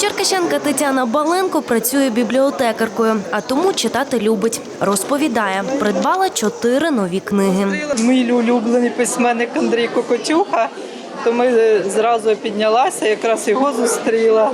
Черкащанка Тетяна Баленко працює бібліотекаркою, а тому читати любить. Розповідає, придбала чотири нові книги. Мій улюблений письменник Андрій Кокотюха, то ми е, зразу піднялася, якраз його зустріла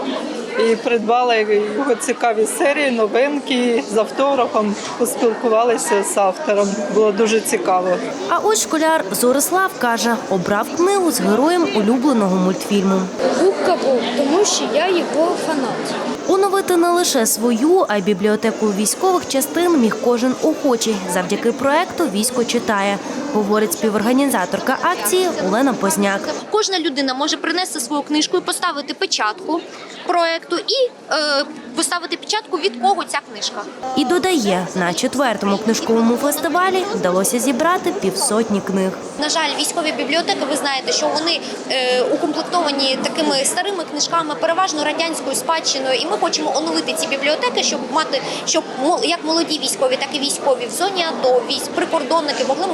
і придбала його цікаві серії, новинки з автографом, поспілкувалися з автором. Було дуже цікаво. А ось школяр Зорислав каже, обрав книгу з героєм улюбленого мультфільму. Губка був тому що я його фанат. Оновити не лише свою, а й бібліотеку військових частин міг кожен охочий. Завдяки проекту Військо читає, говорить співорганізаторка акції Олена Позняк. Кожна людина може принести свою книжку і поставити печатку проекту і е, поставити печатку від кого ця книжка. І додає, на четвертому книжковому фестивалі вдалося зібрати півсотні книг. На жаль, військові бібліотеки, ви знаєте, що вони е, укомплектовані такими старими книжками, переважно радянською спадщиною. І ми хочемо оновити ці бібліотеки, щоб мати, щоб як молоді військові, так і військові в зоні АТО, військ, прикордонники могли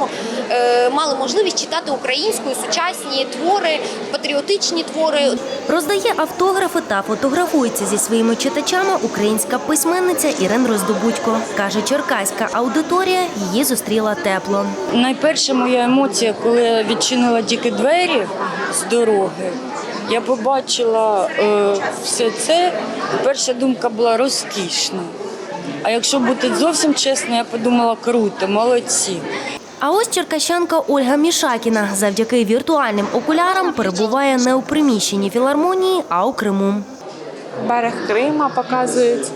е, мали можливість читати українською сучасні твори, патріотичні твори. Роздає автографи та фотографується зі своїми читачами українська письменниця Ірен Роздобудько. Каже, черкаська аудиторія її зустріла тепло. Найперша моя емоція, коли я відчинила тільки двері з дороги, я побачила е, все це. Перша думка була розкішно. А якщо бути зовсім чесно, я подумала круто, молодці. А ось черкащанка Ольга Мішакіна завдяки віртуальним окулярам перебуває не у приміщенні філармонії, а у Криму. Берег Крима показують.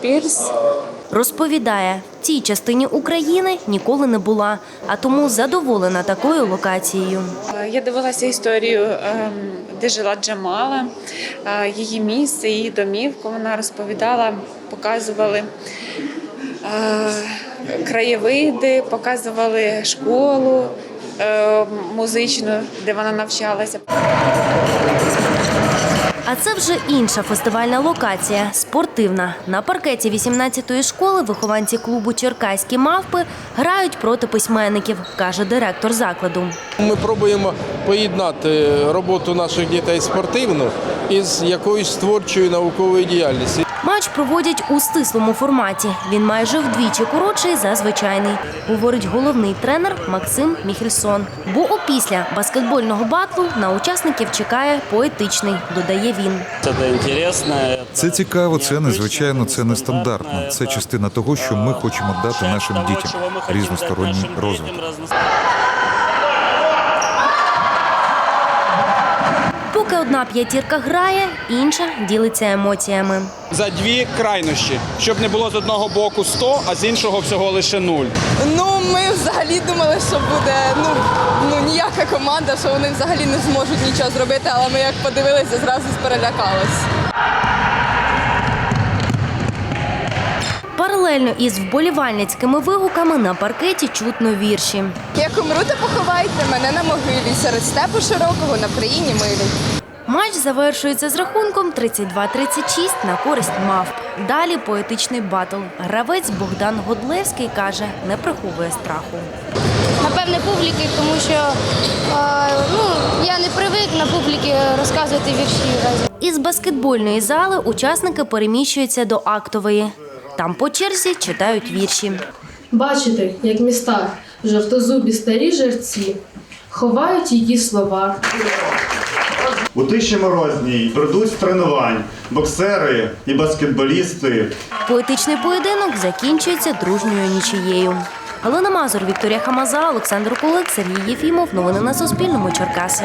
Пірс. Розповідає, в цій частині України ніколи не була, а тому задоволена такою локацією. Я дивилася історію, ем, де жила Джамала, е, її місце, її домівку. Вона розповідала, показували е, краєвиди, показували школу е, музичну, де вона навчалася. А це вже інша фестивальна локація спортивна. На паркеті 18-ї школи вихованці клубу Черкаські мавпи грають проти письменників, каже директор закладу. Ми пробуємо поєднати роботу наших дітей спортивну із якоюсь творчою науковою діяльністю. Матч проводять у стислому форматі. Він майже вдвічі коротший за звичайний, говорить головний тренер Максим Міхельсон. Бо опісля баскетбольного батлу на учасників чекає поетичний, додає він. Це цікаво, це незвичайно, це нестандартно. Це частина того, що ми хочемо дати нашим дітям різносторонній розвиток. Одна п'ятірка грає, інша ділиться емоціями. за дві крайнощі, щоб не було з одного боку 100, а з іншого всього лише 0. Ну, ми взагалі думали, що буде ну, ну ніяка команда, що вони взагалі не зможуть нічого зробити, але ми як подивилися, зразу перелякались. Паралельно із вболівальницькими вигуками на паркеті чутно вірші. Як умру, то поховайте мене на могилі серед степу широкого на країні милій. Матч завершується з рахунком 32-36 на користь мавп. Далі поетичний батл. Гравець Богдан Годлевський каже, не приховує страху. Напевне, публіки, тому що е, ну, я не привик на публіки розказувати вірші. Із баскетбольної зали учасники переміщуються до актової. Там по черзі читають вірші. Бачите, як міста жовтозубі старі жерці ховають її слова. У тиші морозній придуть тренувань боксери і баскетболісти. Поетичний поєдинок закінчується дружньою нічиєю. Галина Мазур, Вікторія Хамаза, Олександр Кулик, Сергій Єфімов. Новини на Суспільному. Черкаси.